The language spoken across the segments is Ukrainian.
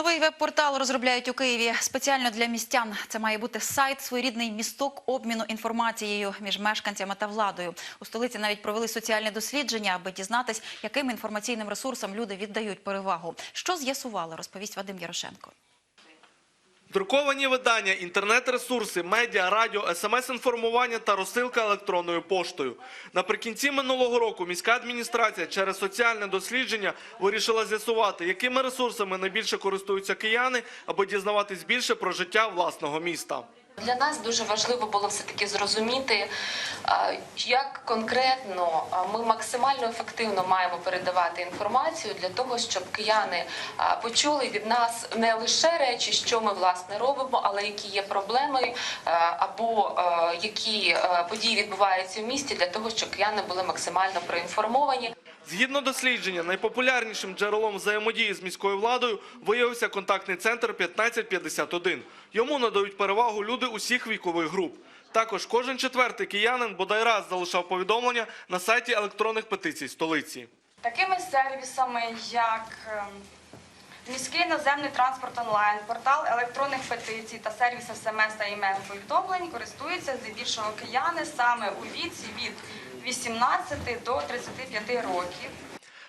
Новий веб-портал розробляють у Києві спеціально для містян. Це має бути сайт, своєрідний місток обміну інформацією між мешканцями та владою. У столиці навіть провели соціальне дослідження, аби дізнатись, яким інформаційним ресурсам люди віддають перевагу. Що з'ясували, розповість Вадим Ярошенко. Друковані видання, інтернет-ресурси, медіа, радіо, смс-інформування та розсилка електронною поштою. Наприкінці минулого року міська адміністрація через соціальне дослідження вирішила з'ясувати, якими ресурсами найбільше користуються кияни, аби дізнаватись більше про життя власного міста. Для нас дуже важливо було все-таки зрозуміти, як конкретно ми максимально ефективно маємо передавати інформацію для того, щоб кияни почули від нас не лише речі, що ми власне робимо, але які є проблеми або які події відбуваються в місті, для того, щоб кияни були максимально проінформовані. Згідно дослідження, найпопулярнішим джерелом взаємодії з міською владою виявився контактний центр 1551. Йому надають перевагу люди усіх вікових груп. Також кожен четвертий киянин бодай раз залишав повідомлення на сайті електронних петицій столиці. Такими сервісами, як ем, міський наземний транспорт онлайн, портал електронних петицій та сервіс СМС та імейл повідомлень користуються здебільшого кияни саме у віці від 18 до 35 років.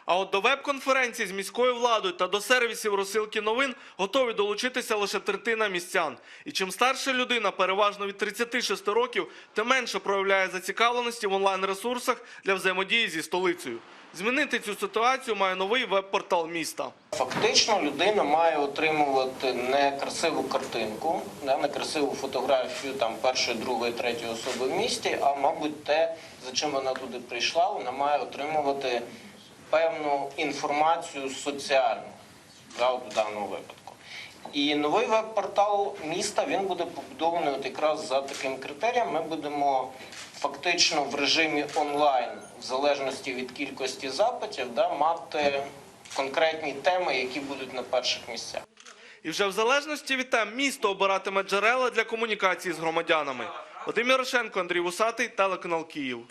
А от до веб-конференцій з міською владою та до сервісів розсилки новин готові долучитися лише третина містян. І чим старша людина, переважно від 36 років, тим менше проявляє зацікавленості в онлайн-ресурсах для взаємодії зі столицею. Змінити цю ситуацію має новий веб-портал міста. Фактично людина має отримувати не красиву картинку, не красиву фотографію там першої, другої, третьої особи в місті, а мабуть, те, за чим вона туди прийшла, вона має отримувати певну інформацію соціальну да, в даному випадку. І новий веб-портал міста він буде побудований от якраз за таким критерієм. Ми будемо фактично в режимі онлайн, в залежності від кількості запитів, да, мати конкретні теми, які будуть на перших місцях. І вже в залежності від тем місто обиратиме джерела для комунікації з громадянами. Вадим Ярошенко, Андрій Вусатий, телеканал Київ.